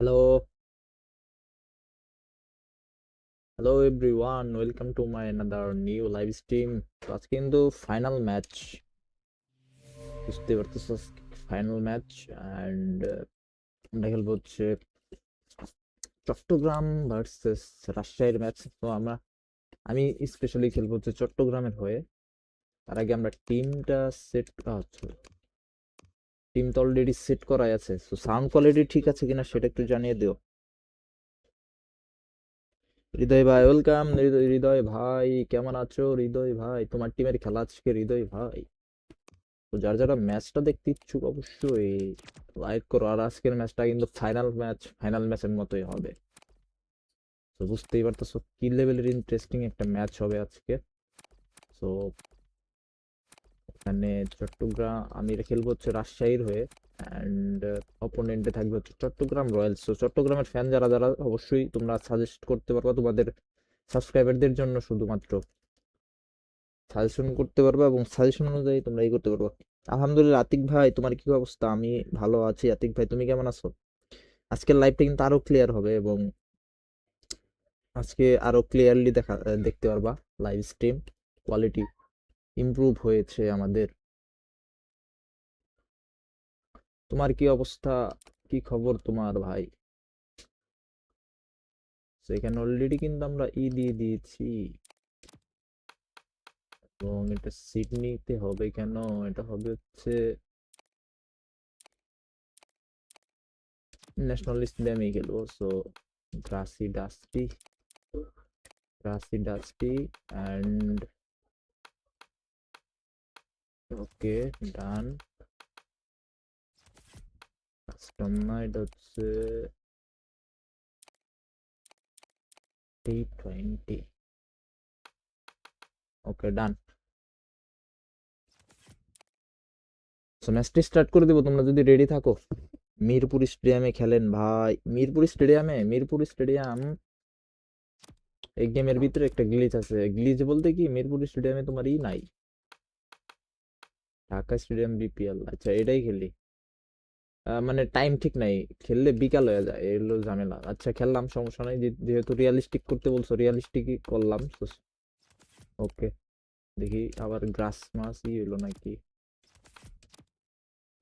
Hello hello everyone welcome to my another new live stream তো আজকে কিন্তু final match বুঝতে পারতেছো? ফাইনাল ম্যাচ অ্যান্ড আমরা খেলব হচ্ছে চট্টগ্রাম ভার্সেস রাজশাহীর ম্যাচ তো আমরা, আমি স্পেশালি খেলব হচ্ছে চট্টগ্রামের হয়ে। তার আগে আমরা টিমটা সেট আচ্ছা টিম তো অলরেডি সেট করাই আছে। তো সাউন্ড কোয়ালিটি ঠিক আছে কিনা সেটা একটু জানিয়ে দিও। হৃদয় ভাই ওয়েলকাম হৃদয় ভাই, কেমন আছো? হৃদয় ভাই, তোমার টিমের খেলা আজকে হৃদয় ভাই। তো যার যারা ম্যাচটা দেখতে ইচ্ছুক অবশ্যই লাইক করো। আর আজকের ম্যাচটা কিন্তু ফাইনাল ম্যাচ ফাইনাল ম্যাচের মতোই হবে। তো বুঝতেই পারতেছো কি লেভেলের ইন্টারেস্টিং একটা ম্যাচ হবে আজকে। তো এখানে চট্টগ্রাম আমি এটা খেলব হচ্ছে রাজশাহীর হয়ে অ্যান্ড অপোনেন্টে থাকবে হচ্ছে চট্টগ্রাম রয়্যালস। তো চট্টগ্রামের ফ্যান যারা যারা অবশ্যই তোমরা সাজেস্ট করতে পারবা, তোমাদের সাবস্ক্রাইবারদের জন্য শুধুমাত্র। সাজেশন করতে পারবা এবং সাজেশন অনুযায়ী তোমরা এই করতে পারবা। আলহামদুলিল্লাহ, আতিক ভাই, তোমার কি অবস্থা? আমি ভালো আছি। আতিক ভাই, তুমি কেমন আছো? আজকের লাইভটা কিন্তু আরও ক্লিয়ার হবে এবং আজকে আরও ক্লিয়ারলি দেখা, দেখতে পারবা লাইভ স্ট্রিম কোয়ালিটি ইমপ্রুভ হয়েছে আমাদের। তোমার কি অবস্থা? কি খবর তোমার ভাই? এখানে অলরেডি কিন্তু আমরা ই দিয়ে দিয়েছি। এবং এটা সিডনিতে হবে কেন? এটা হবে হচ্ছে ন্যাশনাল স্টেডিয়ামে গেল। So grassy dusty grassy dusty and okay, done. Custom না, এটা হচ্ছে টোয়েন্টি ওকে, ডান। ম্যাচটি স্টার্ট করে দেবো, তোমরা যদি রেডি থাকো। মিরপুর স্টেডিয়ামে খেলেন ভাই। মিরপুর স্টেডিয়ামে, মিরপুর স্টেডিয়াম, এই গেমের ভিতরে একটা গ্লিচ আছে। গ্লিচ বলতে কি? মিরপুর স্টেডিয়ামে তোমার ই নাই। ঢাকা স্টেডিয়াম বিপিএল আচ্ছা এটাই খেলি। মানে টাইম ঠিক নাই, খেললে বিকাল হয়ে যায় এগুলো ঝামেলা। আচ্ছা খেললাম, সমস্যা নাই যেহেতু রিয়ালিস্টিক করতে বলছো রিয়ালিস্টিকই করলাম ওকে, দেখি আবার গ্রাস মাস ই হইল নাকি?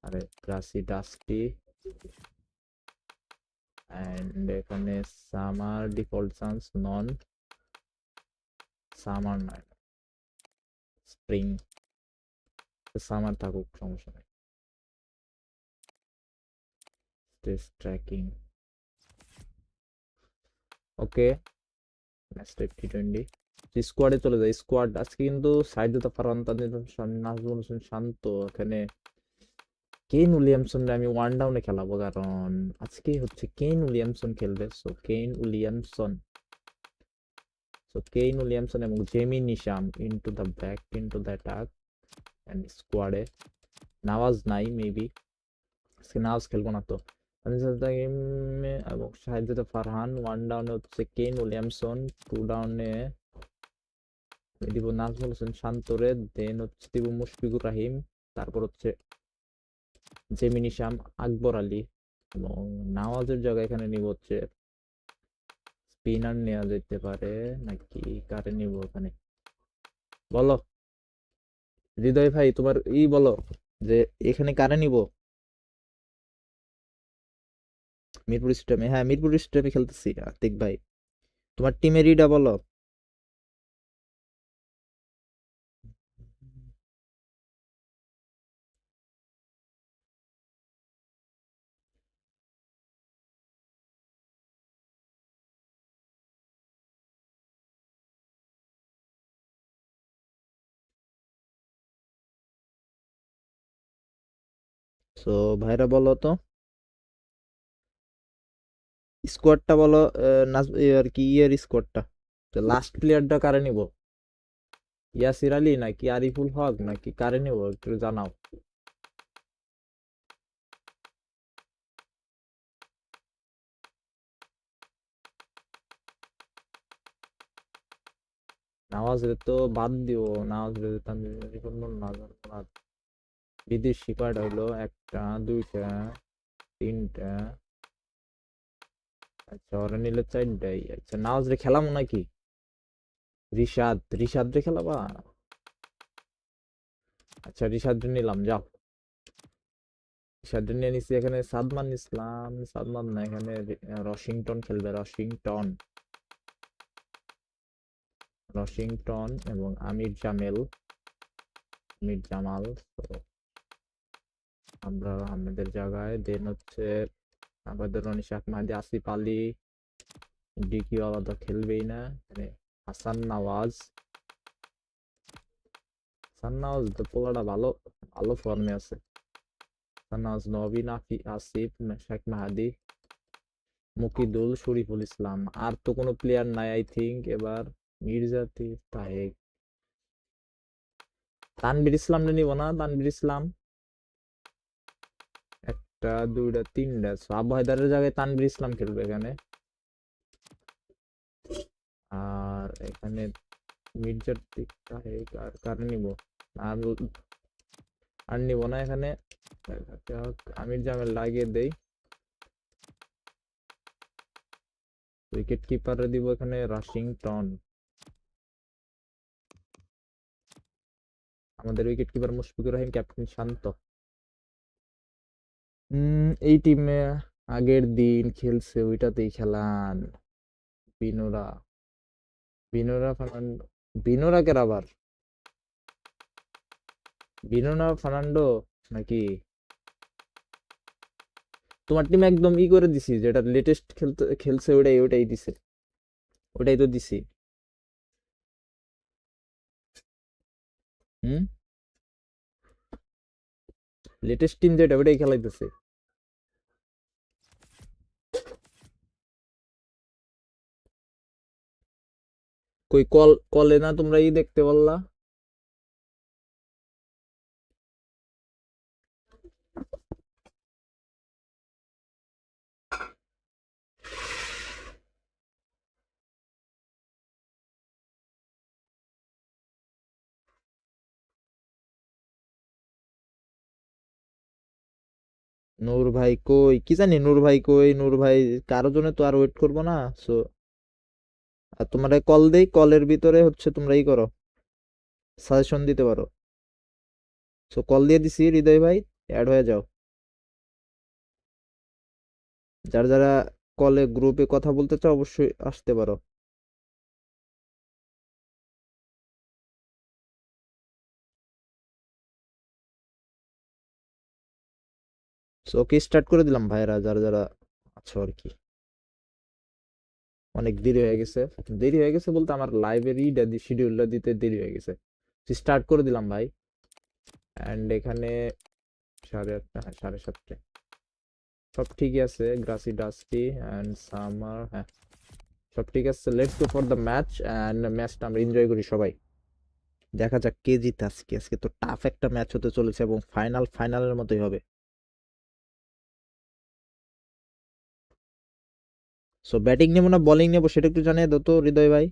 আরে গ্রাসি ডাস্টি অ্যান্ড এখানে সামার ডিফল্ট চান্স নন সামার নয় স্প্রিং সামার থাকুক, সমস্যা নেই। স্টেজ ট্র্যাকিং ওকে ম্যাচটা টি টোয়েন্টি স্কোয়াডে চলে যায় স্কোয়াড আজকে কিন্তু সাইড দিতে পারান তাদের নাজমুল হোসেন, শান্ত, এখানে কেন উইলিয়ামসন আমি ওয়ান ডাউনে খেলাবো, কারণ আজকে হচ্ছে কেন উইলিয়ামসন খেলবে। So Kane Williamson. So Kane Williamson এবং Jimmy Neesham into the back into the attack স্কোয়াডে নাওয়াজ নাই মেবি নাওয়াজ খেলব না তো এবং সাহায্যতে ফারহান ওয়ান ডাউনে হচ্ছে কেন উইলিয়ামসন টু ডাউনে দিব নাজমুল হোসেন শান্তরে দেন হচ্ছে দিব মুশফিকুর রাহিম তারপর হচ্ছে জেমিনি শাম আকবর আলী এবং নাওয়াজের জায়গায় এখানে নিব হচ্ছে স্পিনার নেওয়া যেতে পারে নাকি কারে নিব ওখানে বলো হৃদয় ভাই, তোমার ই বলো যে এখানে কারে নিব? মিরপুর স্টেডিয়ামে হ্যাঁ মিরপুর স্টেডিয়ামে খেলতেছি, আতিক ভাই। তোমার টিমের ইডা বলো। সো ভাইরা বলো তো? স্কোয়াডটা বলো আর কি, ইয়ের স্কোয়াডটা। তো লাস্ট প্লেয়ারটা কারে নিব? ইয়াসির আলী নাকি আরিফুল হক নাকি কারে নিব? একটু জানাও। নামাজ তো বাদ দিও নামাজ না। বিদেশি কার্ড হলো একটা, দুইটা, তিনটা। আচ্ছা ওরা নিলে চারটাই। আচ্ছা নাওজ রে খেলামো নাকি? রিশাদ রিশাদ রে খেলাবা? আচ্ছা রিশাদ নিলাম, যাও। রিশাদ নিয়ে নিছি এখানে সাদমান ইসলাম, সাদমান না, এখানে রশিংটন খেলবে রশিংটন রশিংটন এবং আমির জামেল, আমির জামাল আমরা, আমাদের জায়গায় দেন হচ্ছে আমাদের রনিশাক মাহাদি আসিফ আলী ডিকি আলাদা খেলবেই না মানে হাসান নওয়াজ। হাসান নওয়াজ তো পোলাটা ভালো ভালো ফর্মে আছে। হাসান নওয়াজ, নবীন আফি, আসিফ, শেখ মাহাদি, মুকিদুল, শরীফুল ইসলাম। আর তো কোনো প্লেয়ার নাই আই থিংক এবার মির্জাতি তাহেক তানবির ইসলাম নিব না তানবির ইসলাম। একটা দুইটা, তিনটা। আবু হায়দারের জায়গায় তানবির ইসলাম খেলবে এখানে। আর এখানে মির্জার দিক আর কার নিব? আর আর নিব না এখানে। আমির জামেল লাগিয়ে দেই। উইকেট কিপারে দিব এখানে রাশিংটন। আমাদের wicket keeper Mushfiqur Rahim, captain Shanto. এই টিমে আগের দিন খেলছে, ওইটাতেই খেলান। বিনোরা। বিনোরা ফার্নান্ডো বিনোরা কের আবার? বিনোরা ফার্নান্ডো নাকি? তোমার টিম একদম ই করে দিছি, যেটা লেটেস্ট খেলতে, খেলছে ওটাই ওটাই দিছে। ওটাই তো দিছি। হুম? লেটেস্ট টিম যেটা ওটাই খেলাইতেছে। কই কল কলে না তোমরা ই দেখতে পারলা? নূর ভাই কই? কি জানি নূর ভাই কই? নূর ভাই, কারও জন্য তো আর ওয়েট করব না। সো আর তোমারে কল দেই কলের ভিতরে হচ্ছে তোমরা করো। সাজেশন দিতে পারো। সো কল দিয়ে দিছি, হৃদয় ভাই অ্যাড হয়ে যাও। যারা যারা কলে গ্রুপে কথা বলতে চাও, অবশ্যই আসতে পারো। সো ওকে স্টার্ট করে দিলাম ভাইরা যারা যারা আছো আর কি। অনেক দেরি হয়ে গেছে। দেরি হয়ে গেছে বলতে আমার লাইভের ইটা শিডিউলটা দিতে দেরি হয়ে গেছে। স্টার্ট করে দিলাম ভাই। অ্যান্ড এখানে সাড়ে আটটা হ্যাঁ সাড়ে সাতটা সব ঠিকই আছে গ্রাসি ডাস্টি অ্যান্ড সামার হ্যাঁ। সব ঠিক আছে let's go for the match and ম্যাচটা আমরা এনজয় করি সবাই। দেখা যাক কে জিতে আজকে। আজকে তো টাফ একটা ম্যাচ হতে চলেছে এবং ফাইনাল ফাইনালের মতোই হবে। সো ব্যাটিং নেব না বোলিং নেব সেটা একটু জানিয়ে দাও তো হৃদয় ভাই।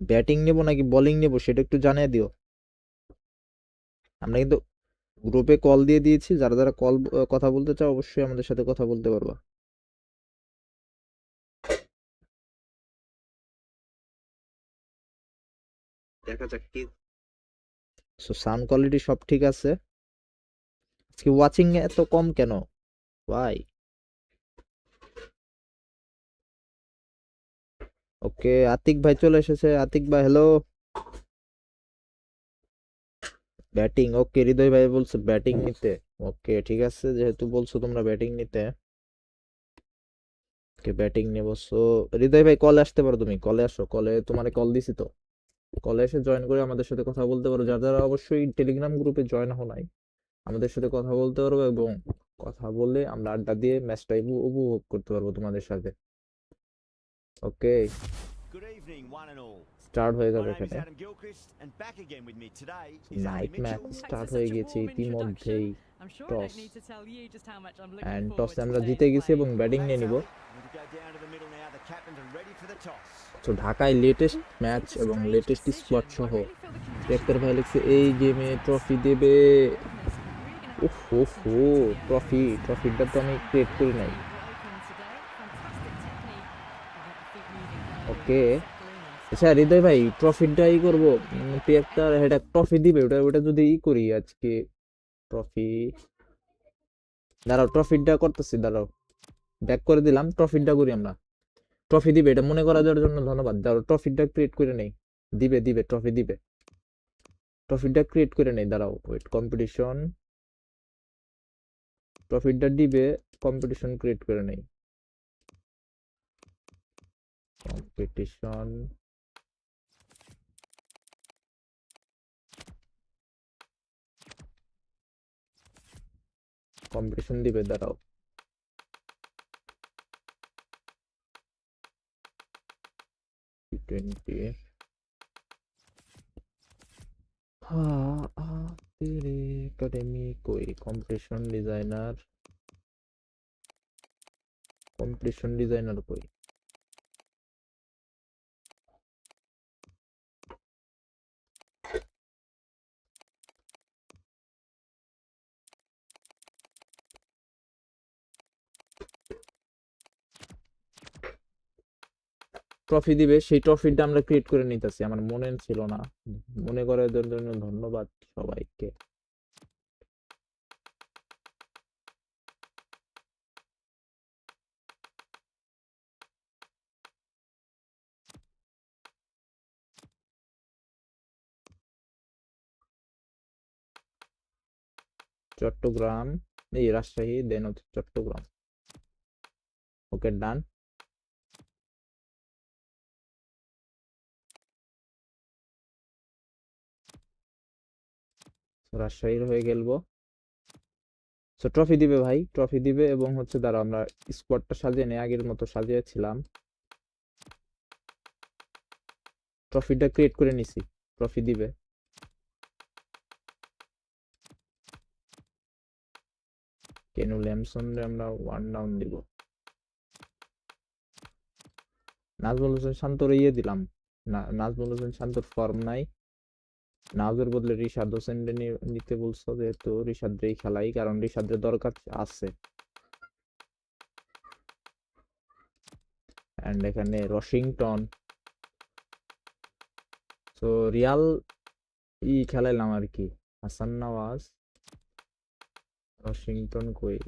ব্যাটিং নেব নাকি বোলিং নেব সেটা একটু জানিয়ে দিও। আমরা কিন্তু গ্রুপে কল দিয়ে দিয়েছি যারা যারা কল কথা বলতে চাও অবশ্যই আমাদের সাথে কথা বলতে পারবা। দেখা যাক কি সো সাউন্ড কোয়ালিটি সব ঠিক আছে। আজকে ওয়াচিং এত কম কেন? ভাই ওকে, আতিক ভাই চলে এসেছে। আতিক ভাই হ্যালো ব্যাটিং ওকে হৃদয় ভাই বলছে ব্যাটিং নিতে। ওকে ঠিক আছে, যেহেতু বলছো তোমরা ব্যাটিং নিতে। ওকে ব্যাটিং নেব সো হৃদয় ভাই কলে আসতে পারো তুমি কলে আসো কলে তোমারে কল দিছি তো। কলে এসে জয়েন করে আমাদের সাথে কথা বলতে পারো। যারা যারা অবশ্যই টেলিগ্রাম গ্রুপে জয়েন হও নাই, আমাদের সাথে কথা বলতে পারব এবং কথা বলে আমরা আড্ডা দিয়ে ম্যাচটা উপভোগ করতে পারব তোমাদের সাথে। Okay Good evening, one and all. Start হয়ে যাবে এখানে নাইট ম্যাচ. স্টার্ট হয়ে গেছে ইতিমধ্যেই looking অ্যান্ড টসে আমরা জিতে গেছি. এবং ব্যাটিং নিয়ে নিব. তো ঢাকায় লেটেস্ট ম্যাচ এবং লেটেস্ট. স্কোয়াড সহ টেক্টর ভাই লিখছে এই গেমে ট্রফি দেবে উফ উফ ও ট্রফি ট্রফিটা তো আমি ক্রিয়েট করি নাই ওকে। আচ্ছা হৃদয় ভাই ট্রফিটা ই করব। তুই একটা এটা ট্রফি দিবে, ওটা ওটা যদি ই করি আজকে। ট্রফি দাঁড়াও ট্রফিটা করতেছি, দাঁড়াও। ব্যাক করে দিলাম ট্রফিটা করি আমরা। ট্রফি দিবে, এটা মনে করা দেওয়ার জন্য ধন্যবাদ। দাঁড়াও ট্রফিটা ক্রিয়েট করে নেই। দিবে দিবে ট্রফি দিবে। ট্রফিটা ক্রিয়েট করে নেই, দাঁড়াও ওয়েট কম্পিটিশন ট্রফিটা দিবে কম্পিটিশন ক্রিয়েট করে নেই। কম্পিটিশন কম্পিটিশন দিবে দাঁড়াও টোয়েন্টি हाँ तेरे एकेडमी कोई कंपटीशन डिजाइनर कंपटीशन डिजाइनर कोई ট্রফি দিবে, সেই ট্রফিটা আমরা ক্রিয়েট করে নিতেছি। আমার মনে ছিল না। মনে করে জন্য ধন্যবাদ সবাইকে। চট্টগ্রাম, এই রাজশাহী দেন চট্টগ্রাম। ওকে ডান রাজশাহীর হয়ে খেলব। সো ট্রফি দিবে ভাই ট্রফি দিবে এবং হচ্ছে দ্বারা আমরা স্কোয়াডটা সাজিয়ে নেই, আগের মতো সাজিয়েছিলাম। ট্রফিটা ক্রিয়েট করে নিছি ট্রফি দিবে। কেনু ল্যামসন আমরা ওয়ান ডাউন দিব। নাজমুল হোসেন শান্তর ইয়ে দিলাম। না, নাজমুল হোসেন শান্তর ফর্ম নাই। নাজের বদলে রিশাদ হোসেন নিতে বলছো যেহেতু রিশাদ রেই খেলাই, কারণ রিশাদের দরকার আছে। এন্ড এখানে রশিংটন। তো রিয়াল ই খেলাইলাম আর কি। হাসান নওয়াজ, রশিংটন কই?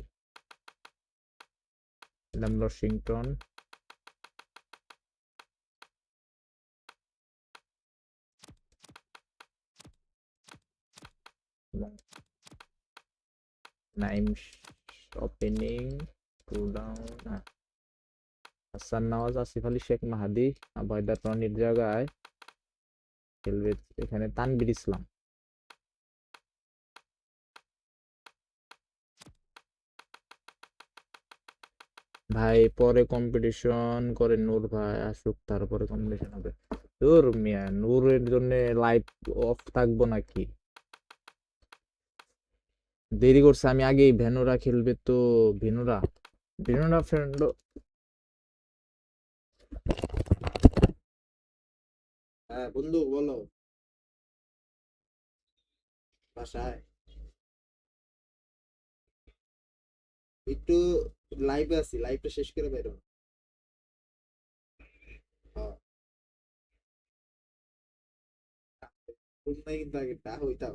এলাম Washington Naim opening two down Hasan Nawaz Asif Ali Sheikh Mahedi আবহাইদার রনির জায়গায় খেলবে এখানে তানবির ইসলাম। ভাই, পরে কম্পিটিশন করে নূর ভাই আসুক, তারপরে কম্পিটিশন হবে। তোর মিয়া, নূরের জন্য লাইভ অফ থাকব নাকি? দেরি করছে, আমি আগেই ভেনোরা খেলবে তো ভেনোরা ভেনোরা ফ্রেন্ড হ্যাঁ বন্ধু বলো। একটু লাইভে আছি লাইভটা শেষ করে বেরো হ্যাঁ। নাই কিন্তু আগে তা হইতাও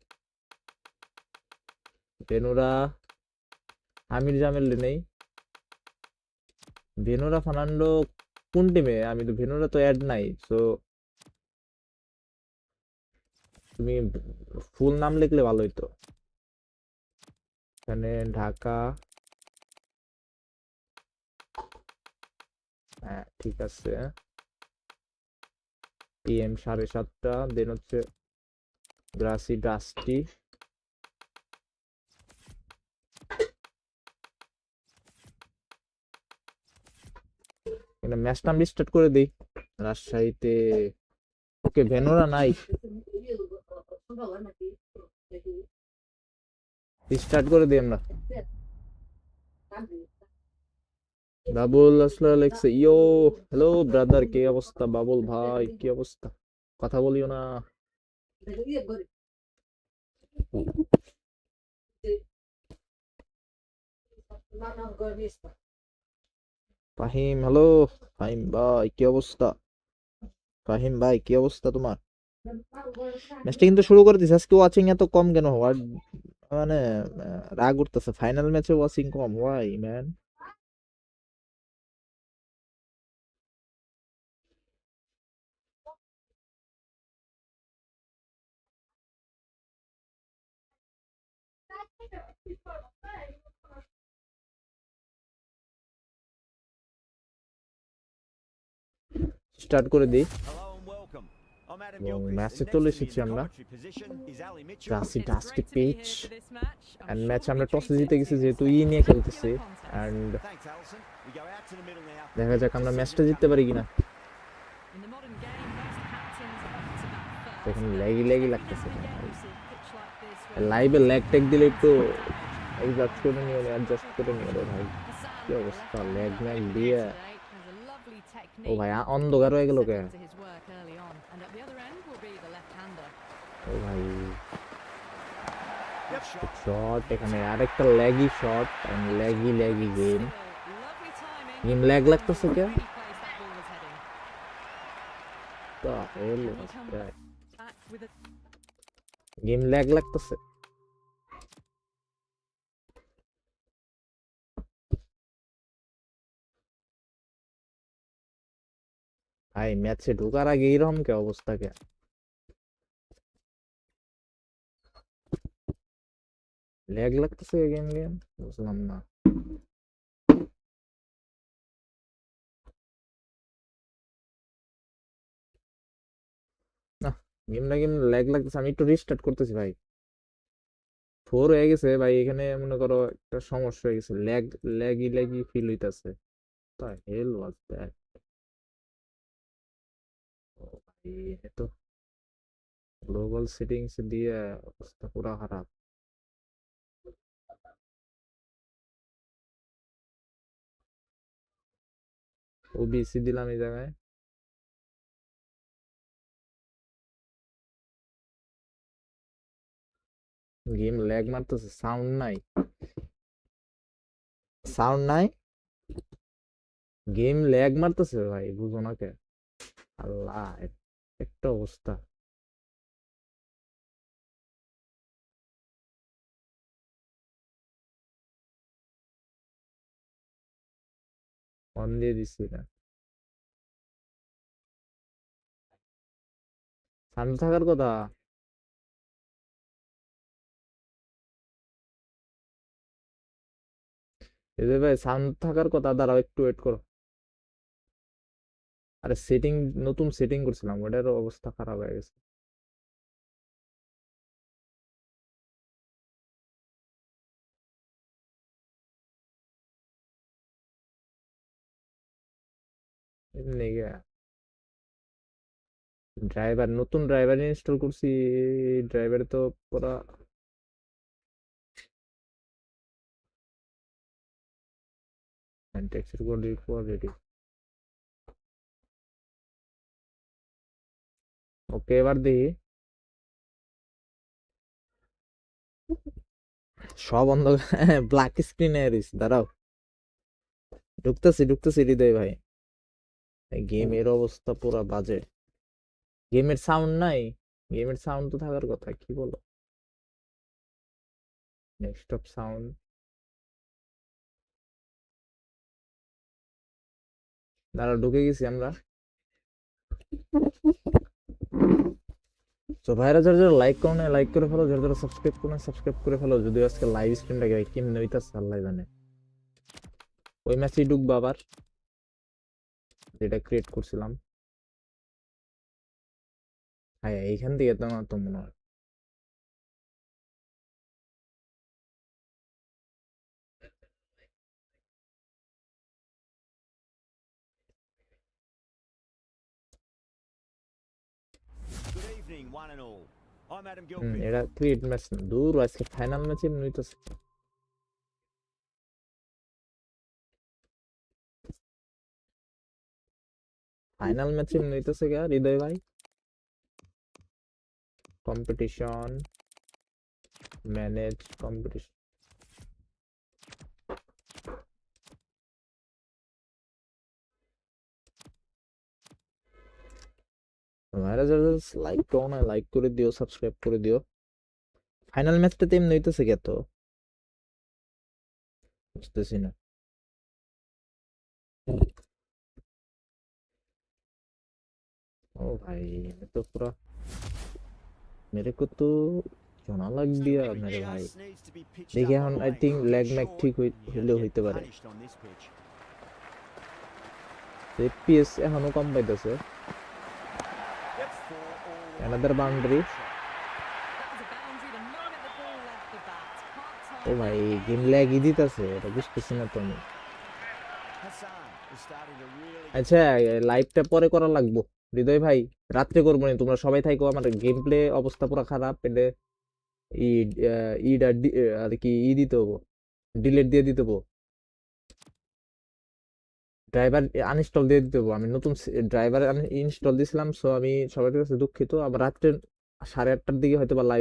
বেনুরা আমির জামেল নেই। ভেনুরা ফার্নান্ডো কোন টিমে আমি তো ভেনুরা তো অ্যাড নাই সো তুমি ফুল নাম লিখলে ভালো হইতো। এখানে ঢাকা হ্যাঁ ঠিক আছে। পিএম সাড়ে সাতটা দেন হচ্ছে গ্রাসি ডাস্টি এখানে ম্যাচটা আমি স্টার্ট করে দিই। রাজশাহীতে, ওকে ভেনোরা নাই। স্টার্ট করে দিই আমরা। বাবুল আসলে লেখছে ইয়ো হ্যালো ব্রাদার কি অবস্থা? বাবুল ভাই, কি অবস্থা? কথা বলিও না। ফাহিম, হ্যালো? ফাহিম ভাই, কি অবস্থা? ফাহিম ভাই, কি অবস্থা তোমার? ম্যাচটা কিন্তু শুরু করে দিছে। আজকে ওয়াচিং এত কম কেন? হওয়ার মানে রাগ উঠতেছে। ফাইনাল ম্যাচে ওয়াচিং কম। ওয়াই ম্যান স্টার্ট করে দিই। ম্যাচে চলে এন্ড ম্যাচ আমরা টস জিতে গেছি যেহেতু ই নিয়ে খেলতেছি দেখা যাক আমরা ম্যাচটা জিততে পারি কিনা। দেখুন ল্যাগি ল্যাগি লাগতেছে। লাইভে ল্যাগ ট্যাগ দিলে একটু এডজাস্ট করে নিয়ে অ্যাডজাস্ট করে নিয়ে ভাই। কি অবস্থা ল্যাগ ম্যাগ দিয়ে। ও technique ভাই আ- অন্ধকার হয়ে গেল কে set into his work early on. And at the other end will be the left-hander. ও ভাই Good shot. শট এখানে আরেকটা laggy shot and laggy laggy game Still, lovely timing. Game lag লাগতেছে কে Really place that ভাই, ম্যাচে ঢোকার আগে এরকম কে অবস্থা কে? ল্যাগ লাগতেছে গেম গেম বুঝলাম না। গেমটা গেম ল্যাগ লাগতেছে, আমি একটু রিস্টার্ট করতেছি ভাই। ফোর হয়ে গেছে ভাই, এখানে মনে করো একটা সমস্যা হয়ে গেছে। ল্যাগ ল্যাগি ল্যাগি ফিল হইতাছে। তা হেল ওয়াজ দ্যাট তো গ্লোবাল সেটিংস দিয়ে অবস্থা পুরা খারাপ ওবিসি দিলাম এই জায়গায় গেম ল্যাগ মারতেছে সাউন্ড নাই সাউন্ড নাই গেম ল্যাগ মারতেছে ভাই বুঝো না কে আল্লাহ একটা অবস্থা অন দিয়ে দিচ্ছি না শান্ত থাকার কথা এদের ভাই শান্ত থাকার কথা দাঁড়াও একটু ওয়েট করো আরে সেটিং, নতুন সেটিং করছিলাম ওটার অবস্থা খারাপ হয়ে গেছে। ড্রাইভার, নতুন ড্রাইভার ইনস্টল করছি ড্রাইভার তো পুরা টেক্সচার কোড ওকে এবার দেখি সব অন্ধকার ব্ল্যাক স্ক্রিনে রয়েছে দাঁড়াও। ঢুকতেছি ঢুকতেছি হৃদয় ভাই। গেমের অবস্থা পুরা বাজে। গেমের সাউন্ড নাই। গেমের সাউন্ড তো থাকার কথা কি বলো? নেক্সট অফ সাউন্ড দাঁড়া ঢুকে গেছি আমরা। তো ভাইরা, যারা যারা লাইক করো লাইক করে ফেলো। যারা যারা সাবস্ক্রাইব করো সাবস্ক্রাইব করে ফেলো। যদি আজকে লাইভ স্ট্রিমটা কেমনে হইতাছে আল্লাহ জানে। ওই ম্যাচেই ঢুকবো আবার। যেটা ক্রিয়েট করছিলাম। হ্যাঁ এইখান থেকে তো আমার তো মনে হয়। One and all. I'm Adam hmm, Gilchrist. এটা ক্রিকেট ম্যাচ না দূর আজকে ফাইনাল ম্যাচে নইতেছে ফাইনাল ম্যাচে নইতেছে গা হৃদয় ভাই competition manage competition virus virus like দাও না লাইক করে দিও সাবস্ক্রাইব করে দিও। ফাইনাল ম্যাচটা তো এমনি হইতেছে কে বুঝতেছি না। ও ভাই তো পুরো মেরে কো জোনা লাগ দিয়া মেরে ভাই। দেখি এখন আই থিঙ্ক লেগ ম্যাক ঠিক হইলেও হইতে পারে। এফপিএস এখনও কম পাইতেছে। Part ও time. ভাই গেম ল্যাগই দিতেছে এটা বুঝতেছি না তো আমি Hassan is to really আচ্ছা লাইভটা পরে করা লাগবো। হৃদয় ভাই রাত্রে করব না তোমরা সবাই থাকো আমার গেম প্লে অবস্থা পুরো খারাপ এটা ই আহ, ইটা ডি- আহ, আর কি ই দিতে হব। ডিলেট দিয়ে দিতে হব। ড্রাইভার আনইনস্টল দিয়ে দেবো আমি নতুন ড্রাইভার ইনস্টল দিয়েছিলাম সো আমি সবার কাছে দুঃখিত। আবার রাত্রে সাড়ে আটটার দিকে হয়তো বা লাইভ